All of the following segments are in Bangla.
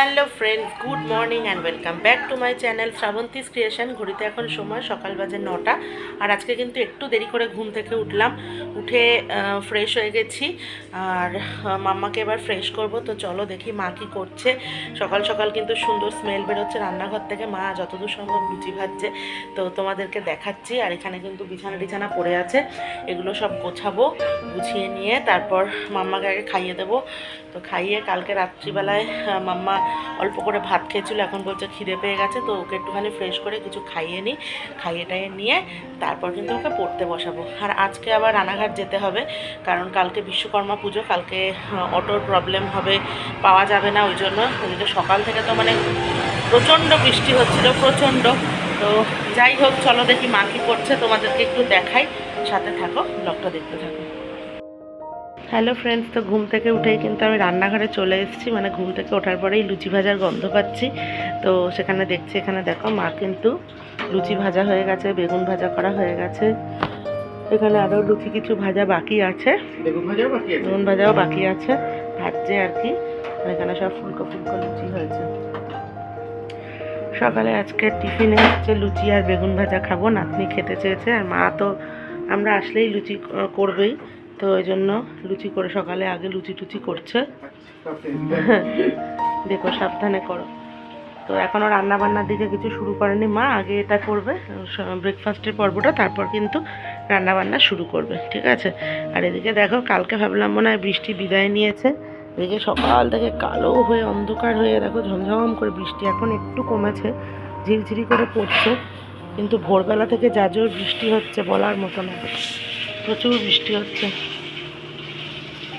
Hello friends good morning and welcome back to my channel Srabanti's creation ঘড়িতে এখন সময় সকাল বাজে নটা। আর আজকে কিন্তু একটু দেরি করে ঘুম থেকে উঠলাম। উঠে ফ্রেশ হয়ে গেছি। আর মাম্মাকে এবার ফ্রেশ করব। তো চলো দেখি মা কী করছে। সকাল সকাল কিন্তু সুন্দর স্মেল বেরোচ্ছে রান্নাঘর থেকে। মা যতদূর সম্ভব লুচি ভাজছে। তো তোমাদেরকে দেখাচ্ছি। আর এখানে কিন্তু বিছানা টিছানা পড়ে আছে। এগুলো সব গোছাবো, গুছিয়ে নিয়ে তারপর মাম্মাকে আগে খাইয়ে দেবো। তো খাইয়ে কালকে রাত্রিবেলায় মাম্মা অল্প করে ভাত খেয়েছিল। এখন বলছে খিদে পেয়ে গেছে। তো ওকে একটুখানি ফ্রেশ করে কিছু খাইয়ে নিই খাইয়ে টাইয়ে নিয়ে তারপর কিন্তু ওকে পড়তে বসাবো। আর আজকে আবার রানাঘাট যেতে হবে। কারণ কালকে বিশ্বকর্মা পুজো, কালকে অটোর প্রবলেম হবে, পাওয়া যাবে না ওই জন্য ওদিকে সকাল থেকে তো মানে প্রচণ্ড বৃষ্টি হচ্ছিল, প্রচণ্ড। তো যাই হোক, চলো দেখি মা কী করছে, তোমাদেরকে একটু দেখাই। সাথে থাকো ব্লগটা দেখতে থাকো। হ্যালো ফ্রেন্ডস তো ঘুম থেকে উঠেই কিন্তু আমি রান্নাঘরে চলে এসেছি। মানে ঘুম থেকে ওঠার পরেই লুচি ভাজার গন্ধ পাচ্ছি। তো সেখানে দেখছি, এখানে দেখো মা কিন্তু লুচি ভাজা হয়ে গেছে, বেগুন ভাজা করা হয়ে গেছে। এখানে আরও লুচি কিছু ভাজা বাকি আছে। বেগুন ভাজাও বাকি আছে? বেগুন ভাজাও বাকি আছে। ভাজছে আর কি। এখানে সব ফুলকো ফুলকো লুচি হয়েছে। সকালে আজকে টিফিনে হচ্ছে লুচি আর বেগুন ভাজা খাব। নাতনি খেতে চেয়েছে আর মা তো আমরা আসলেই লুচি করবেই। তো ওই জন্য লুচি করে সকালে আগে লুচি টুচি করছে। দেখো সাবধানে করো। তো এখনও রান্না বান্নার দিকে কিছু শুরু করেনি মা, আগে এটা করবে ব্রেকফাস্টের পর্বটা, তারপর কিন্তু রান্না বান্না শুরু করবে, ঠিক আছে? আর এদিকে দেখো, কালকে ভাবলাম মনে হয় বৃষ্টি বিদায় নিয়েছে, এদিকে সকাল থেকে কালো হয়ে অন্ধকার হয়ে দেখো ঝমঝম করে বৃষ্টি এখন একটু কমেছে, ঝিরঝিরি করে পড়ছে, কিন্তু ভোরবেলা থেকে যা জোর বৃষ্টি হচ্ছে বলার মতো না। প্রচুর বৃষ্টি হচ্ছে।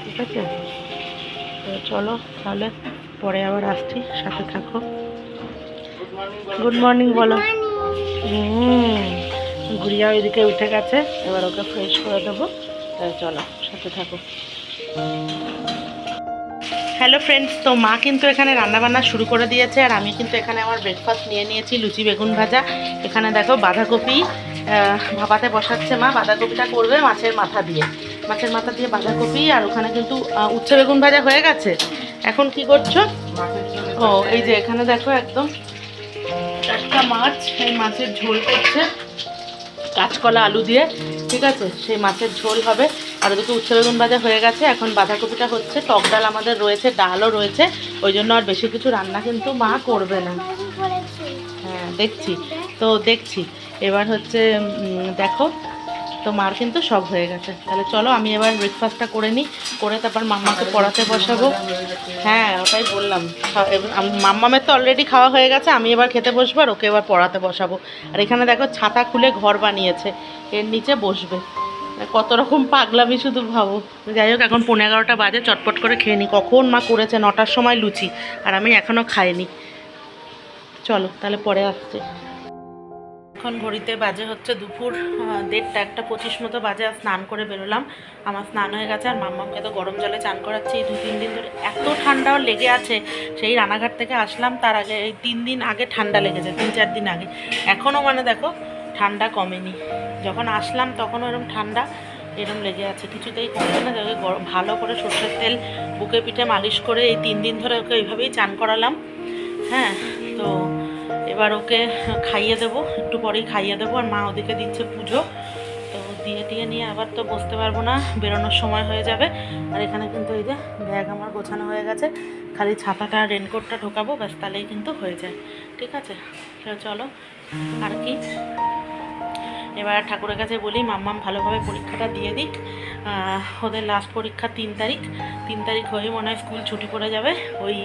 ঠিক আছে? চলো, তাহলে পরে আবার আসছি, সাথে থাকো। গুড মর্নিং বলো। হুম গুড়িয়া ওইদিকে উঠে গেছে। এবার ওকে ফ্রেশ করে দেবো। তাই চলো সাথে থাকো। হ্যালো ফ্রেন্ডস তো মা কিন্তু এখানে রান্নাবান্না শুরু করে দিয়েছে আর আমি কিন্তু এখানে আমার ব্রেকফাস্ট নিয়ে নিয়েছি লুচি বেগুন ভাজা। এখানে দেখো বাঁধাকপি ভাপাতে বসাচ্ছে মা। বাঁধাকপিটা করবে মাছের মাথা দিয়ে। মাছের মাথা দিয়ে বাঁধাকপি আর ওখানে কিন্তু উচ্ছে বেগুন ভাজা হয়ে গেছে। এখন কি করছ? ও এই যে এখানে দেখো একদম টাটকা মাছ সেই মাছের ঝোল করছে কাঁচকলা আলু দিয়ে ঠিক আছে? সেই মাছের ঝোল হবে। আর ওদিকে উচ্ছে বেগুন ভাজা হয়ে গেছে। এখন বাঁধাকপিটা হচ্ছে। টক ডাল আমাদের রয়েছে ডালও রয়েছে। ওই জন্য আর বেশি কিছু রান্না কিন্তু মা করবে না। হ্যাঁ দেখছি। তো দেখছি। এবার হচ্ছে দেখো তো মার কিন্তু সব হয়ে গেছে। তাহলে চলো আমি এবার ব্রেকফাস্টটা করে নিই, করে তারপর মাম্মাকে পড়াতে বসাবো। হ্যাঁ ওটাই বললাম। মাম্মামের তো অলরেডি খাওয়া হয়ে গেছে, আমি এবার খেতে বসবো আর ওকে এবার পড়াতে বসাবো। আর এখানে দেখো ছাতা খুলে ঘর বানিয়েছে, এর নিচে বসবে। কত রকম পাগলামি শুধু ভাবো। যাই হোক, এখন পনেরো এগারোটা বাজে, চটপট করে খেয়ে নিই। কখন মা করেছে, নটার সময় লুচি, আর আমি এখনও খাইনি। চলো, তাহলে পরে আসছে। এখন ঘড়িতে বাজে হচ্ছে দুপুর দেড়টা একটা পঁচিশ মতো বাজে আর স্নান করে বেরোলাম। আমার স্নান হয়ে গেছে আর মাম্মাকে তো গরম জলে চান করাচ্ছি। এই দু তিন দিন ধরে এত ঠান্ডাও লেগে আছে, সেই রানাঘাট থেকে আসলাম, তার আগে এই তিন দিন আগে ঠান্ডা লেগেছে, তিন চার দিন আগে। এখনও মানে দেখো, ঠান্ডা কমেনি। যখন আসলাম তখনও এরকম ঠান্ডা, এরম লেগে আছে। কিছুতেই কমছে না গরম, ভালো করে সর্ষের তেল, বুকে পিঠে মালিশ করে এই তিন দিন ধরে ওকে এইভাবেই চান করালাম। হ্যাঁ তো এবার ওকে খাইয়ে দেবো, একটু পরেই খাইয়ে দেবো, আর মা ওদিকে দিচ্ছে পুজো। তো দিয়ে দিয়ে নিয়ে আবার তো বসতে পারব না, বেরোনোর সময় হয়ে যাবে। আর এখানে কিন্তু এই যে ব্যাগ আমার গোছানো হয়ে গেছে, খালি ছাতাটা, রেনকোটটা ঢোকাবো, ব্যাস তাহলেই কিন্তু হয়ে যায়। ঠিক আছে? চলো, আর কি? এবার ঠাকুরের কাছে বলি, মাম্মাম ভালোভাবে পরীক্ষাটা দিয়ে দিক। ওদের লাস্ট পরীক্ষা তিন তারিখ। তিন তারিখ হয়ে মনে হয় স্কুল ছুটি পড়ে যাবে। ওই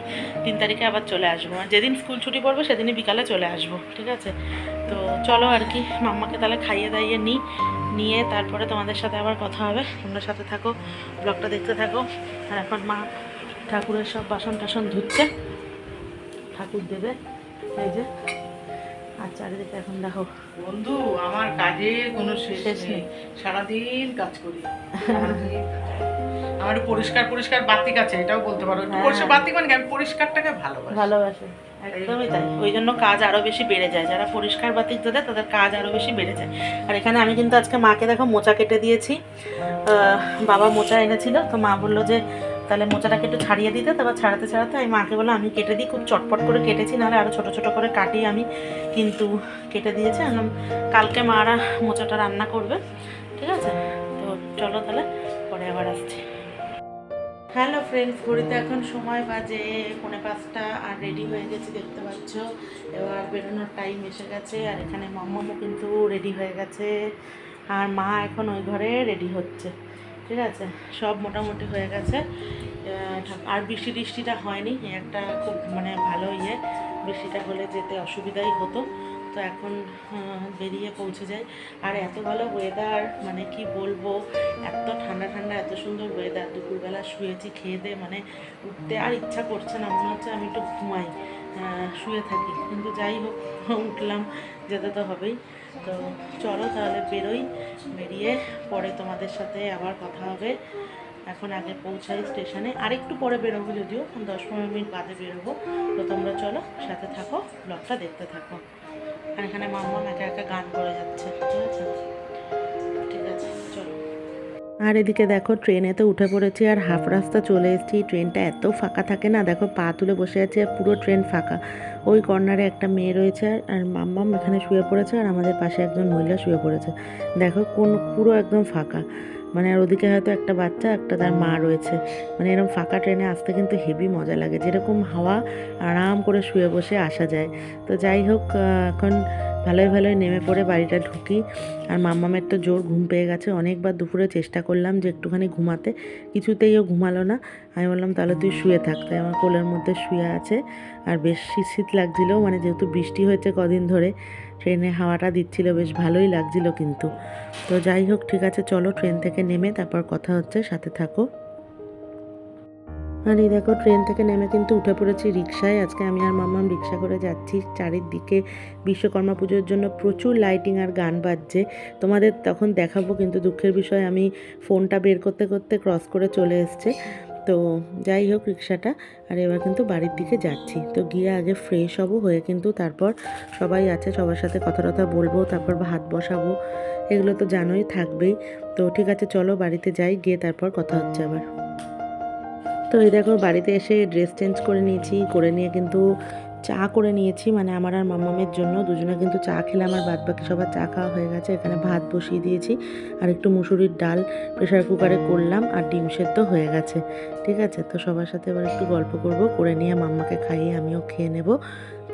তিন তারিখে আবার চলে আসব। আর যেদিন স্কুল ছুটি পড়বে সেদিনই বিকালে চলে আসব, ঠিক আছে? তো চলো আর কি, মাম্মাকে তাহলে খাইয়ে দাইয়ে নিই নিয়ে তারপরে তোমাদের সাথে আবার কথা হবে। তোমরা সাথে থাকো ব্লগটা দেখতে থাকো। আর এখন মা ঠাকুরের সব বাসন টাসন ধুচ্ছে। ঠাকুর দেবে, এই যে। আর চারিদিকে এখন দেখো বন্ধু আমার কাজের কোনো শেষ নেই। সারাদিন কাজ করি। আমার পরিষ্কার পরিষ্কার বাতিক আছে এটাও বলতে পারো। হ্যাঁ। পরিষ্কার বাতিক মানে আমি পরিষ্কারটাকে ভালোবাসি। ভালোবাসে। একদমই তাই। ওই জন্য কাজ আরও বেশি বেড়ে যায়। যারা পরিষ্কার বাতিক দেয় তাদের কাজ আরও বেশি বেড়ে যায়। আর এখানে আমি কিন্তু আজকে মাকে দেখো মোচা কেটে দিয়েছি। বাবা মোচা এনেছিল তো মা বলল যে তাহলে মোচাটাকে একটু ছাড়িয়ে দিতে। তারপর ছাড়াতে ছাড়াতে আমি মাকে বললাম আমি কেটে দিই খুব চটপট করে কেটেছি নাহলে আরও ছোটো ছোটো করে কাটি আমি কিন্তু কেটে দিয়েছি। আমি কালকে মারা মোচাটা রান্না করবে। ঠিক আছে? তো চলো তাহলে পরে আবার আসছি। হ্যালো ফ্রেন্ডস ঘড়িতে এখন সময় বাজে পৌনে পাঁচটা আর রেডি হয়ে গেছি, দেখতে পাচ্ছ। এবার বেরোনোর টাইম এসে গেছে, আর এখানে মাম্মামও কিন্তু রেডি হয়ে গেছে। আর মা এখন ওই ঘরে রেডি হচ্ছে। ঠিক আছে? সব মোটামুটি হয়ে গেছে। আর বৃষ্টি টিষ্টিটা হয়নি। একটা খুব মানে ভালো ইয়ে। বৃষ্টিটা হলে যেতে অসুবিধাই হতো। তো এখন বেরিয়ে পৌঁছে যায় আর এত ভালো ওয়েদার মানে কি বলব, এত ঠান্ডা ঠান্ডা, এত সুন্দর ওয়েদার দুপুরবেলা শুয়েছি, খেয়ে দিয়ে মানে উঠতে আর ইচ্ছা করছে না। মনে হচ্ছে আমি একটু ঘুমাই শুয়ে থাকি। কিন্তু যাই হোক, উঠলাম, যেতে তো হবেই। তো চলো তাহলে বেরোই, বেরিয়ে পরে তোমাদের সাথে আবার কথা হবে। এখন আগে পৌঁছাই স্টেশনে। আর একটু পরে বেরোবো যদিও, দশ পনেরো মিনিট বাদে বেরোবো। তো তোমরা চলো, সাথে থাকো ব্লগটা দেখতে থাকো। আর এখানে একা একা গান করে যাচ্ছে। আর এদিকে দেখো ট্রেনে তো উঠে পড়েছি আর হাফ রাস্তা চলে এসেছি। ট্রেনটা এত ফাঁকা থাকে না, দেখো পা তুলে বসে আছে আর পুরো ট্রেন ফাঁকা। ওই কর্নারে একটা মেয়ে রয়েছে আর মাম্মাম এখানে শুয়ে পড়েছে আর আমাদের পাশে একজন মহিলা শুয়ে পড়েছে। দেখো কোন, পুরো একদম ফাঁকা। মানে আর ওদিকে হয়তো একটা বাচ্চা, একটা তার মা রয়েছে। মানে এরকম ফাঁকা ট্রেনে আসতে কিন্তু হেভি মজা লাগে। যেরকম হাওয়া আরাম করে শুয়ে বসে আসা যায়। তো যাই হোক এখন ভালোই ভালোই নেমে পড়ে বাড়িটা ঢুকি। আর মাম্মামের তো জোর ঘুম পেয়ে গেছে। অনেকবার দুপুরে চেষ্টা করলাম যে একটুখানি ঘুমাতে। কিছুতেই ও ঘুমালো না। আমি বললাম, তাহলে তুই শুয়ে থাক। তাই আমার কোলের মধ্যে শুয়ে আছে। আর বেশ শীত শীত লাগছিল মানে যেহেতু বৃষ্টি হয়েছে কদিন ধরে, ট্রেনে হাওয়াটা দিচ্ছিল, বেশ ভালোই লাগছিল কিন্তু। তো যাই হোক, ঠিক আছে, চলো ট্রেন থেকে নেমে তারপর কথা হচ্ছে, সাথে থাকো। আর এই দেখো ট্রেন থেকে নেমে কিন্তু উঠে পড়েছি রিক্সায়। আজকে আমি আর মাম্মাম রিক্সা করে যাচ্ছি। চারিদিকে বিশ্বকর্মা পুজোর জন্য প্রচুর লাইটিং আর গান বাজছে। তোমাদের তখন দেখাবো, কিন্তু দুঃখের বিষয়, আমি ফোনটা বের করতে করতে ক্রস করে চলে এসছে। তো যাই হোক রিক্সাটা, আর এবার কিন্তু বাড়ির দিকে যাচ্ছি। তো গিয়ে আগে ফ্রেশ হব, হয়ে কিন্তু তারপর সবাই আছে, সবার সাথে কথা টথা বলব, তারপর ভাত বসাবো। এগুলো তো জানোই থাকবেই। তো ঠিক আছে, চলো বাড়িতে যাই, গিয়ে তারপর কথা হচ্ছে আবার। তো এই দেখো, বাড়িতে এসে ড্রেস চেঞ্জ করে নিয়েছি, করে নিয়ে কিন্তু চা করে নিয়েছি। মানে আমার আর মামামের জন্য, দুজনে কিন্তু চা খেলে আমার বাদ বাকি সবার চা খাওয়া হয়ে গেছে। এখানে ভাত বসিয়ে দিয়েছি, আর একটু মুসুরির ডাল প্রেশার কুকারে করলাম, আর ডিম সেদ্ধ হয়ে গেছে। ঠিক আছে? তো সবার সাথে এবার একটু গল্প করব, করে নিয়ে মাম্মাকে খাইয়ে আমিও খেয়ে নেব।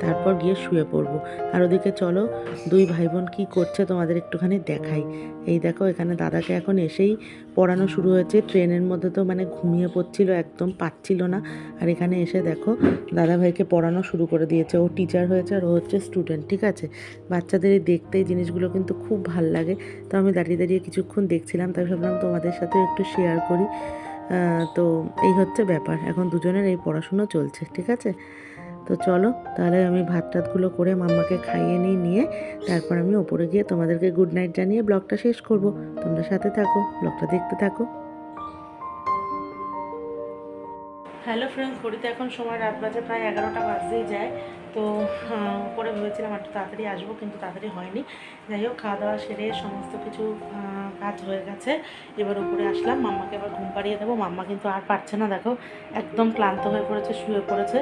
তারপর গিয়ে শুয়ে পড়ব। আর ওদিকে চলো, দুই ভাই বোন কী করছে তোমাদের একটুখানি দেখাই। এই দেখো, এখানে দাদাকে এখন এসেই পড়ানো শুরু হয়েছে। ট্রেনের মধ্যে তো মানে ঘুমিয়ে পড়ছিল, একদম পাচ্ছিল না। আর এখানে এসে দেখো দাদা ভাইকে পড়ানো শুরু করে দিয়েছে। ও টিচার হয়েছে আর ও হচ্ছে স্টুডেন্ট ঠিক আছে? বাচ্চাদের এই দেখতে এই জিনিসগুলো কিন্তু খুব ভালো লাগে। তো আমি দাঁড়িয়ে দাঁড়িয়ে কিছুক্ষণ দেখছিলাম, তাই ভাবলাম তোমাদের সাথেও একটু শেয়ার করি। তো এই হচ্ছে ব্যাপার। এখন দুজনের এই পড়াশুনো চলছে, ঠিক আছে? তো চলো, তাহলে আমি ভাত টাতগুলো করে মাম্মাকে খাইয়ে নিয়ে নিয়ে তারপর আমি ওপরে গিয়ে তোমাদেরকে গুড নাইট জানিয়ে ব্লগটা শেষ করব। তোমরা সাথে থাকো ব্লগটা দেখতে থাকো। হ্যালো ফ্রেন্ডস ঘড়িতে এখন সময় রাত বাজে, প্রায় এগারোটা বাজতেই যায়। তো উপরে ভেবেছিলাম একটু তাড়াতাড়ি আসব, কিন্তু তাড়াতাড়ি হয়নি। যাই হোক, খাওয়া দাওয়া সেরে সমস্ত কিছু কাজ হয়ে গেছে। এবার উপরে আসলাম, মাম্মাকে এবার ঘুম পাড়িয়ে দেবো। মাম্মা কিন্তু আর পারছে না, দেখো, একদম ক্লান্ত হয়ে পড়েছে, শুয়ে পড়েছে।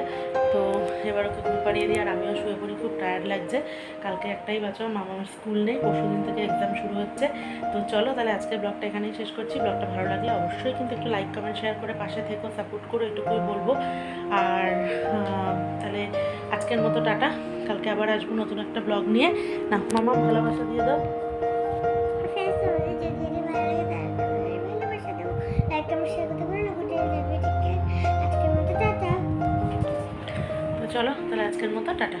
তো এবার ওকে ঘুম পাড়িয়ে দিই আর আমিও শুয়ে পড়ি, খুব টায়ার্ড লাগছে। কালকে একটাই বছর মামার স্কুল নেই, পরশু দিন থেকে এক্সাম শুরু হচ্ছে। তো চলো তাহলে আজকের ব্লগটা এখানেই শেষ করছি। ব্লগটা ভালো লাগলে অবশ্যই কিন্তু একটু লাইক কমেন্ট শেয়ার করে পাশে থেকো সাপোর্ট করো, এটুকুই বলব। আর তাহলে আজকের মতো টাটা। কালকে আবার আসব নতুন একটা ব্লগ নিয়ে। না মামা ভালোবাসা দিয়ে দাও। আজকের মতো টাটা।